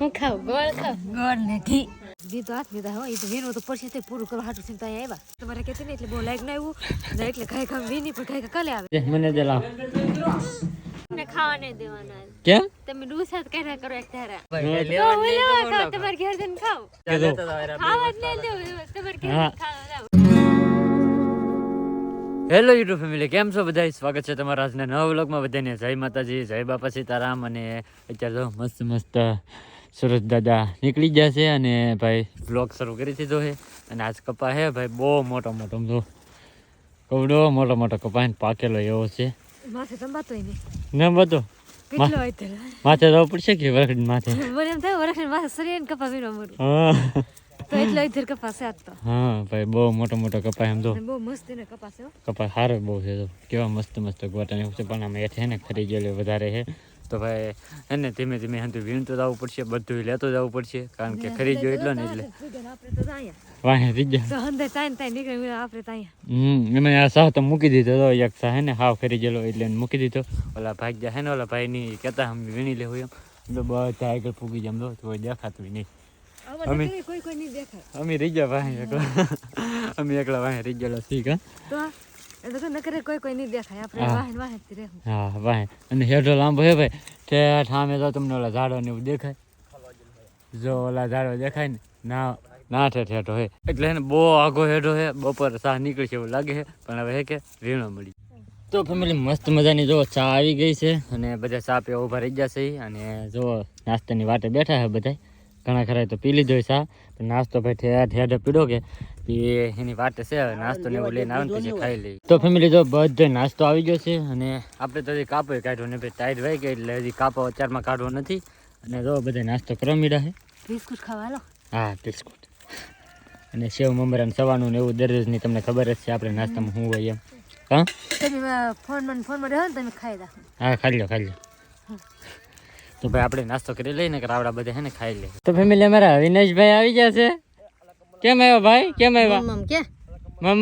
હું ખાવ ગોળ ખાવ ગોળ ને ઘી. ઘી તો હાથ લીધા હોય તો વીણવું તો પડશે તે પૂરું કરવા હાટું તો આવ્યા. તમારે કહેતી ને એટલે બહુ લાઈક ના આવ્યું ને એટલે ખાઈ ખાવ વીની પણ ખાઈ કાલે આવે. મને દે લાવ. ને ખાવા નહીં દેવાના. કેમ? તમે ડૂસા કર્યા કરો એક ધારા. તો ઓલા ખાવ તમારે ઘેર જઈને ખાવ ખાવા જ નહીં દેવું તમારે ઘેર ખાવા હેલો યુટ્યુબ ફેમિલી કેમ છો બધા સ્વાગત છે તમારા આજના નવા વ્લોગમાં બધાને. જય માતાજી જય બાપા સીતારામ અને અત્યારે મસ્ત મસ્ત સુરત દાદા નીકળી ગયા છે અને ભાઈ બ્લોગ શરૂ કરી દીધો છે. અને આજ કપા હે ભાઈ બહુ મોટો મોટો જો. કવડો મોટો મોટો કપા પાકેલો એવો છે. ને. બધો? માથે જવું પડશે કે વરખડ માથે? મને એમ થાય વરખ માથે શરીર કપા તો એટલો ઇધર કપાસ છે તો. હા ભાઈ બહુ મોટો મોટો કપા એમ તો બહુ મસ્ત કપાસ છે કપાસ સારો બહુ છે તો કેવા મસ્ત મસ્ત ગોટા ને છે પણ આમાં છે ને ખરી ગયેલું વધારે છે. તો ભાઈ એને ધીમે ધીમે હંતુ તો જવું પડશે બધું લેતું જવું પડશે. કારણ કે ખરી ગયો એટલો ને એટલે. વાહે થઈ ગયા. તો તો હમ એમાં આ સાહ તો મૂકી દીધો તો એક સાહ હે ને હાવ ગયેલો એટલે મૂકી દીધો. ઓલા ભાઈ ગયા હે ને ઓલા ભાઈ ની કહેતા હમ વીણી લેવું એમ. એટલે બધા આગળ ફૂગી જમ તો કોઈ દેખાતું નહીં. અમે- કોઈ કોઈ નહીં દેખાય. અમે રહી ગયા ભાઈ એકલા. અમે એકલા ભાઈ રહી ગયેલા ઠીક હા તો એ તો નકરે કોઈ કોઈ નહીં દેખાય. આપણે વાહન વાહનથી રહેવું. હા ભાઈ અને હેઠો લાંબો હે ભાઈ. ઠેઠ સામે તો તમને ઓલા ઝાડો ને એવું દેખાય. જો ઓલા ઝાડો દેખાય ને ના ના ઠેઠ હેઠો હે. એટલે હે બહુ આઘો હેઠો હે બપોર સાહ નીકળી છે એવું લાગે છે. પણ હવે હે કે રીણો મળી. તો ફેમિલી મસ્ત મજાની જો ચા આવી ગઈ છે અને બધા ચા પીવા ઊભા રહી ગયા છે. અને જો નાસ્તાની વાટે બેઠા છે બધા. ઘણા ખરા તો પી લીધો ચા. નાસ્તો ભાઈ ઠેઠ હેઠે પીડો કે એની વાત છે હવે નાસ્તો ને એવું લઈને આવે ને પછી ખાઈ લઈ તો ફેમિલી જો બધો નાસ્તો આવી ગયો છે અને આપણે તો હજી કાપો કાઢ્યો ને ભાઈ ટાઈટ હોય કે એટલે હજી કાપો અત્યારમાં કાઢવો નથી. અને જો બધા નાસ્તો કરવા મીડા છે. બિસ્કુટ ખાવા હા બિસ્કુટ. અને સેવ મમરા ને સવાનું ને એવું દરરોજની તમને ખબર જ છે આપણે નાસ્તામાં શું હોય એમ. હા? તમે ફોન ફોનમાં રહો ને તમે ખાઈ રાખો હા ખાઈ લો ખાઈ લો તો ભાઈ આપણે નાસ્તો કરી લઈને કે આવડા બધા હે ને ખાઈ લે. તો ફેમિલી અમારા અવિનાશભાઈ આવી ગયા છે. કેમ આવ્યો ભાઈ? કેમ આવ્યા? મમ કે? મમ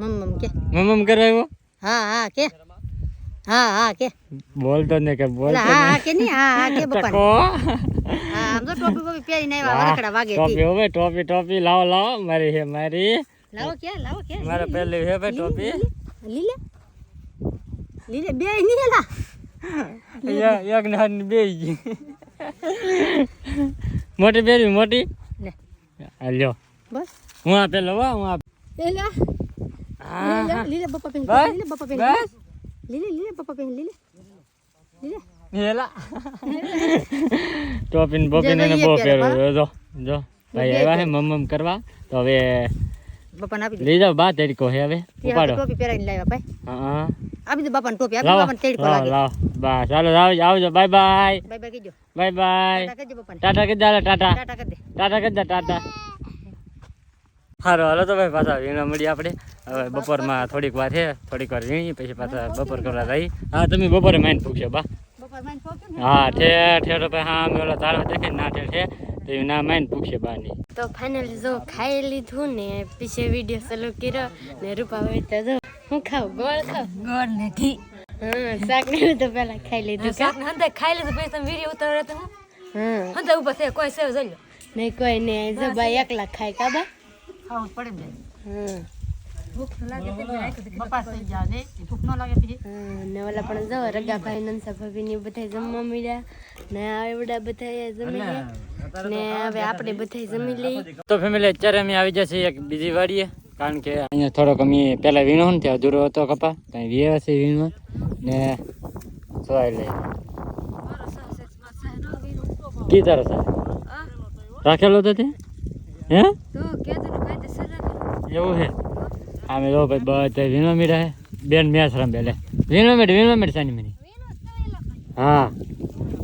મમ કે? મમ કરવા આવ્યો? હા હા કે? હા હા કે? બોલતો ને કે બોલ હા હા કે નહીં? હા હા કે બપા હા આમ તો ટોપી બોપી પહેરીને આવ્યા વરકડા વાગે ટોપી હવે ટોપી ટોપી. લાવો લાવો. મારી હે મારી. લાવો કે લાવો કે. મારે પહેલી હે ભાઈ ટોપી. લીલે લીલે. બે નહીં લા એક એક ને હાથ બે મોટી બેરી મોટી? આ લ્યો. બસ. હું આ પેલો વા હું આ એ લા હા, લીલે હા. લીલે બપા પહેરી બસ લીલે બપા પહેરી બસ. લીલે લીલે બપા પહેરી લીલે. લીલે. હેલા ટોપી ને બોપી ને જે બહુ જોઈએ પહેરો. જો જો. ભાઈ આવ્યા હે મમ કરવા. તો હવે બપાને આપી દે. લઈ બા તરીકો હે હવે. ઉપાડો. ટોપી પહેરાઈને લાવ્યા ભાઈ. હા હા. આપી દે બાપાને ટોપી. આપી લાવો. બાપાને તેડી લાગે લાવ બા ચાલો આવજો આવજો. Bye bye. બાય બાય કીજો બાય બાય. ટાટા કીજો બાપાને. ટાટા કરી ટાટા. ટાટા દે ટાટા કરી ટાટા. સારું હાલો તો ભાઈ પાછા વીણા મળીએ આપણે. હવે બપોરમાં થોડીક વાર છે થોડીક વાર વીણી પછી પાછા બપોર કરવા જઈ. હા તમે બપોરે માઇન ફૂકશો બા. હા ઠે ઠેરો ભાઈ હા અમે ઓલા તારા દેખે ના ઠેર છે તો ના માઇન પૂછે બાની. તો ફાઇનલી જો ખાઈ લીધું ને પીછે વીડિયો ચાલુ કર્યો ને રૂપા હોય તો જો હું ખાવ ગોળ ખાવ ગોળ ને ઘી હા શાક ને તો પેલા ખાઈ લીધું શાક ને ખાઈ લીધું પછી તમે વીડિયો ઉતારો તો હું? હા હંદે ઉપર છે કોઈ સેવ જલ્યો? નહીં કોઈ નહીં જો ભાઈ એકલા ખાય કા બા? ખાવું પડે ને ભૂખ લાગે ઓલા પણ જો રગાભાઈ નંસા ભાભી ને બધા જમવા મળ્યા. ને આવડા બધા જમી લે. ને હવે આપણે બધા જમી લઈએ તો ફેમિલી અત્યારે અમે આવી જશે એક બીજી વાડીએ કારણ કે અહીંયા થોડોક અમે પહેલા વીણો ને ત્યાં અધૂરો હતો કપા ત્યાં વીયા છે વીણવા. ને સોય લે કી તારો સા રાખેલો હતો તે? હે? એવું છે? આમે જો ભાઈ બધા વીણો મીડા હે બેન મેસ રમે લે વીણો મીડ વીણો મીડ સાની મની. હા.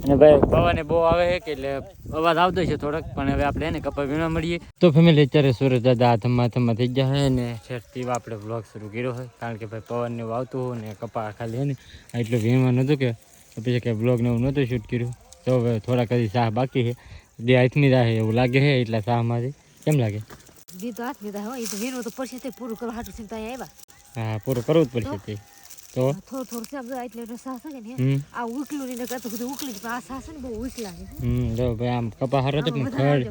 અને ભાઈ પવને બહુ આવે છે કે એટલે અવાજ આવતો છે થોડોક પણ હવે આપણે એને કપા વીણવા મળીએ. તો ફેમિલી અત્યારે સુરત દાદા હાથમાં હાથમાં થઈ ગયા છે ને છેડથી આપણે બ્લોગ શરૂ કર્યો હોય કારણ કે ભાઈ પવન ને આવતું હોય ને કપા ખાલી હે ને એટલું વીણવા નહોતું કે પછી કે બ્લોગ ને એવું નહોતું શૂટ કર્યું. તો હવે થોડા કદી શાહ બાકી છે. જે હાથમી રાહે એવું લાગે છે એટલા શાહમાંથી કેમ લાગે? બી તો હાથ લીધા હોય તો વીરો તો પડશે તે પૂરું કરવા હાટું ચિંતા આવ્યા. હા પૂરું કરવું જ પડશે તે? તો. થોડું થોડું છે બધા એટલે એનો સાસ છે ને આ ઉકલું ને કરતો બધું ઉકલી પણ આ સાસ ને બહુ ઉકલા છે. હમ જો ભાઈ આમ કપા હારો તો વધારે ખડ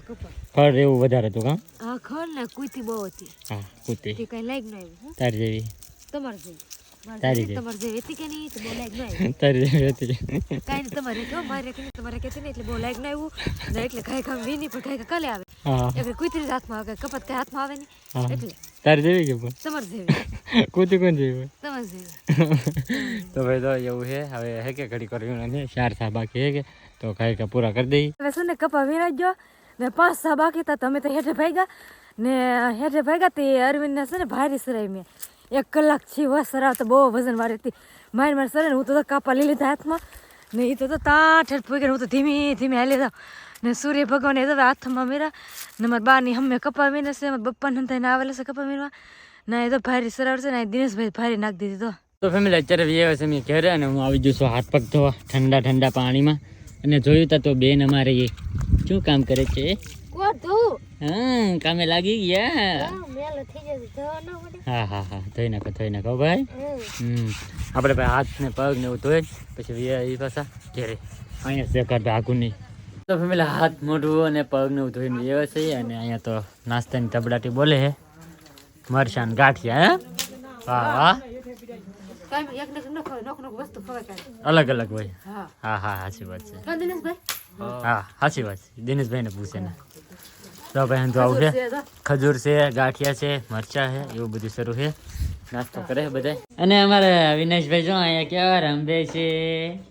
ખડ એવું વધારે હતું કા હા ખર ને કુતી બહુ હતી. હા કુતી. તે કઈ લાઈક ન આવ્યું. તારી જેવી. તમારે જેવી. તારી જેવી, જેવી. તમારે જેવી હતી કે નહીં તો બહુ લાઈક ન આવ્યું. તારી જેવી હતી કાંઈ નહીં તમારે કહો મારે કે નહીં તમારે કહેતી નહીં એટલે બહુ લાઈક ન આવ્યું. ને એટલે ખાઈ ખામ વીની પણ ખાઈ કાલે આવે. હા. એટલે કુતરી જ હાથમાં આવે કપત કઈ હાથમાં આવે હા. નહીં એટલે. તારી જેવી કે પણ? તમારે જેવી. કૂતી કોણ જેવી તમારે જેવી. તો ભાઈ તો એવું છે હવે હે કે ઘડી કરવી નથી ચાર સા બાકી હે કે તો ખાઈ કે પૂરા કરી દઈ. હવે શું ને કપા વીરાજો ને પાંચ સા બાકી હતા તમે તો હેઠે ભાગ્યા. ને હેઠે ભાગ્યા તે અરવિંદ ને છે ને ભારી સરાઈ મેં. એક કલાક છે વસ સરાવ તો બહુ વજન વાળી હતી. મારી મારી સરે હું તો કાપા લઈ લીધા હાથમાં. ને એ તો તો તા ઠેઠ હું તો ધીમે ધીમે હાલી જાઉં ને સૂર્ય ભગવાન એ તો હાથમાં મેરા ને મારા બાની હમે કપા મીને છે, મારા બપ્પા ને થઈને આવેલા છે કપા મીરવા. ના એ તો ભારી સરાવ છે ને દિનેશભાઈ ભારી નાખી દીધી તો. તો ફેમિલી અત્યારે વ્યવ છે, મેં ઘરે અને હું આવી જઉં છું હાથ પગ ધોવા ઠંડા ઠંડા પાણીમાં. અને જોયું તા તો બેન અમારે એ શું કામ કરે છે? કોણ તું હા કામે લાગી ગયા. મેલો થઈ જશે. ધોવા ન પડે. હા હા હા. ધોઈ નાખો ધોઈ નાખો ભાઈ. હમ. હમ. આપણે ભાઈ હાથ ને પગ ને એવું ધોઈ પછી વ્યા એ પાછા ઘેરે. અહીંયા છે કરતા નહીં તો ફેમિલી હાથ મોઢું અને પગ ને ધોઈને વ્યવ છે અને અહીંયા તો નાસ્તાની તબડાટી બોલે હે મરસાન ને ગાંઠિયા હે? વાહ વાહ. કાંઈ એક નખ નખ નખ નખ વસ્તુ ખવાય કાંઈ. અલગ અલગ હોય. હા. હા હા સાચી વાત છે. હા સાચી વાત છે દિનેશભાઈ ને પૂછે ને તો ભાઈ તો આવું છે ખજૂર છે ગાંઠિયા છે મરચા છે એવું બધું શરૂ છે નાસ્તો કરે બધા અને અમારે વિનેશભાઈ જો અહીંયા કેવા રંભે છે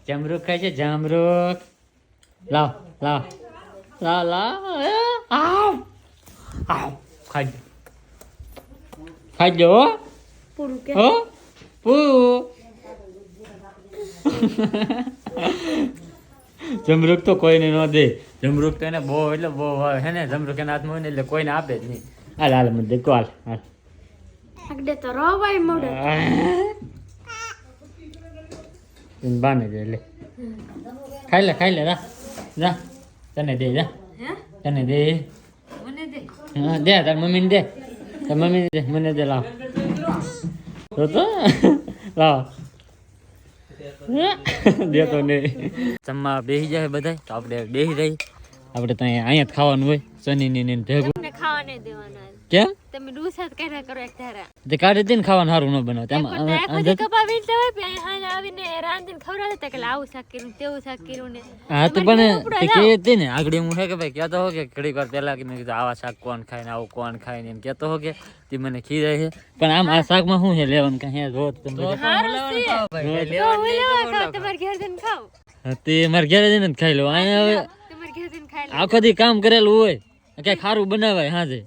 જમરૂક ખાય છે જમરૂક લાવ લાવ લાવ લાવ આવ આવ ખાજો ખાજો હો પૂરું કે હો પૂ જમરૂક તો કોઈને ન દે. જમરૂક તો એને બહુ એટલે બહુ હે ને જમરૂક એના હાથમાં હોય ને એટલે કોઈને આપે જ નહીં. હાલ હાલ મને દે તો હાલ. હાલ આગળ તો રોવાય મોડે. એને બાને દે લે. ખાઈ લે ખાઈ લે રા. જા તને દે જા હે? તને દે. મને દે. હા દે તાર મમ્મીને દે. તાર મમ્મીને દે મને દે લાવ. તો તો લાવ. દે તો નહીં જમવા બેસી જાય બધા તો આપણે બેસી રહી આપણે ત્યાં અહીંયા જ ખાવાનું હોય શનિની ને ભેગું. ખાવા નહીં દેવાના. કેમ? તમે ડૂસા કર્યા કરો એક ધારા. તે કાઢી દે ખાવાનું સારું ન બનાવ તેમ પણ કપા વીણતા હોય પછી હાંજે આવીને રાંધીને ખવડાવતા કે આવું શાક કર્યું તેવું શાક કર્યું ને. હા તો પણ તે કહે તે ને આગળ હું હે કે ભાઈ કહેતો હો કે ઘડીક વાર પહેલા કે મેં કીધું આવા શાક કોણ ખાય ને આવું કોણ ખાય ને? એમ કહેતો હો કે તે મને ખીરે છે. પણ આમ આ શાકમાં શું છે? લેવાનું કાંઈ જો તમે તમારે ઘેર જઈને ખાવ. તે મારે ઘરે જઈને ખાઈ લો. અહીંયા હવે ઘેર જઈને ખાઈ લો. આખો દી કામ કરેલું હોય. કઈ ખારું બનાવાય હાજે.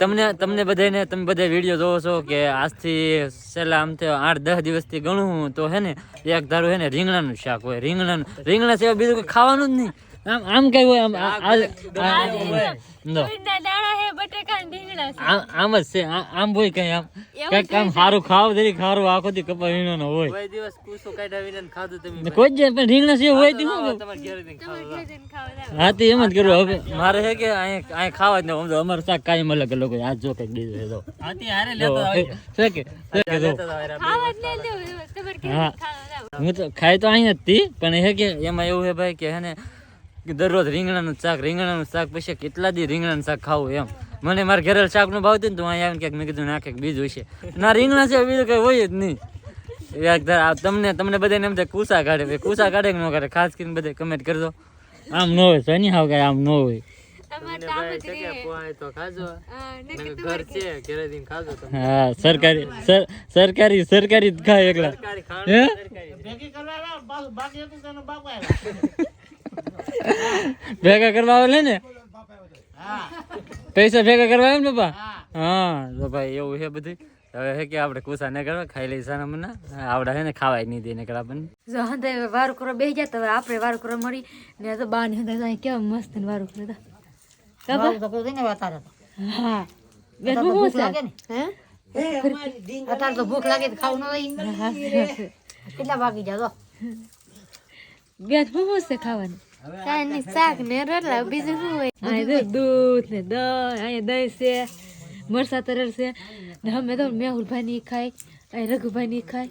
તમને તમને બધાને તમે બધા વીડિયો જોવો છો કે આજથી છેલ્લા આમ તો આઠ દસ દિવસથી ગણું તો હે ને એક ધારું હે ને રીંગણાનું શાક હોય. રીંગણાનું રીંગણા સિવાય બીજું કોઈ ખાવાનું જ નહીં. આમ આમ કઈ હોય આમ હે રીંગણા છે. આમ જ છે આમ હોય કઈ આમ. કંઈક આમ સારું ખાવ જરી ખારું આખો દી કપા હોય. ને કોઈ જ જાય પણ રીંગણા સિવાય હોય તે શું તમારે ઘેર જઈને ખાવા હા તે એમ જ કરું હવે મારે હે કે અહીંયા અહીં ખાવા જ નહીં અમારું શાક કાયમ અલગ અલગ હોય. આજ જો કંઈક બીજું છે તો છે કે છે કે જો. ખાવા જ લઈ તમારે ઘેર હા. ખાવા હું તો ખાઈ તો અહીંયા જ તી પણ હે કે એમાં એવું હે ભાઈ કે હે ને કે દરરોજ રીંગણાનું શાક રીંગણાનું શાક પછી કેટલા દી રીંગણાનું શાક ખાવું એમ. મને મારા ઘરે શાકનું ભાવતું ને તો અહીંયા આવીને ક્યાંક મેં કીધું નાખે બીજું છે. ના રીંગણા છે બીજું કઈ હોય જ નહીં. આ તમને તમને બધાને એમ થાય કુસા કાઢે ભાઈ કુસા કાઢે કે ન કાઢે? ખાસ કરીને બધા કમેન્ટ કરજો. આમ ન હોય સની હાવ કઈ આમ ન હોય? હા, ને સરકારી સર- સરકારી સરકારી જ ખાય એકલા. હે? ભેગા કરવા આવે ને? પૈસા ભેગા કરવા આવે ને બાપા હા. તો ભાઈ એવું છે બધું. હવે હે કે આપણે કુસા ન કરવા ખાઈ લઈ સાના મના. આવડે હે ને ખાવાય નહીં દે ને કરા આપણને. જો હંતે વારું કરો બેસી જાય તો આપણે વારું કરો મળી. ને તો બા ને હંતે. તો કેવા મસ્ત ને વારું કરે હા. બેન હું શું છે? હે? અત્યારે તો ભૂખ લાગે તો ખાવું ન કેટલા વાગી જાવ બેન શું છે ખાવાનું? કાંઈ શાક ને રોટલા બીજું શું હોય? અહીંયા દૂધ ને દહીં અહીંયા દહીં છે મરસા તરર છે. ને અમે તો મેહુલભાઈ ની ખાય અહીં રઘુભાઈ ની ખાય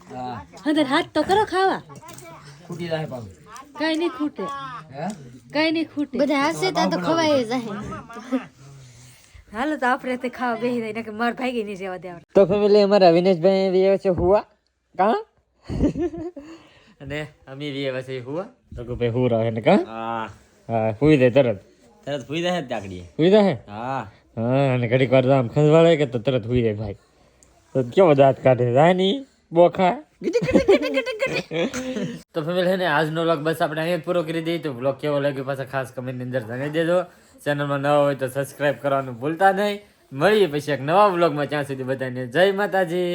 અંદર હાથ તો કરો ખાવા. કાંઈ નહીં ખૂટે. હે? કાંઈ નહીં ખૂટે. બધા હશે તો તો ખવાય જાય હાલો તો આપણે તે ખાવા બેસી જાય કે માર ગઈ નહીં જવા દેવા. તો ફેમિલી અમારા વિનેશભાઈ આવ્યા છે હુવા કા? અને અમે બી આવ્યા છે હુવા રઘુભાઈ હું છે ને કા? હા. હા હુઈ દે તરત. તરત ફૂઈ જાય તાકડીએ હુઈ દે હા. હા અને ઘડીક વાર આમ ખંજવાળે કે તો તરત હુઈ જાય ભાઈ. તો કેવો દાંત કાઢે? રાની બોખા તો ફેમિલી ને આજનો વ્લોગ બસ આપણે અહીંયા પૂરો કરી દઈએ. તો વ્લોગ કેવો લાગ્યો પાછા ખાસ કમેન્ટની અંદર જણાવી દેજો. ચેનલમાં નવા હોય તો સબસ્ક્રાઇબ કરવાનું ભૂલતા નહીં. મળીએ પછી એક નવા વ્લોગમાં ત્યાં સુધી બધાને જય માતાજી.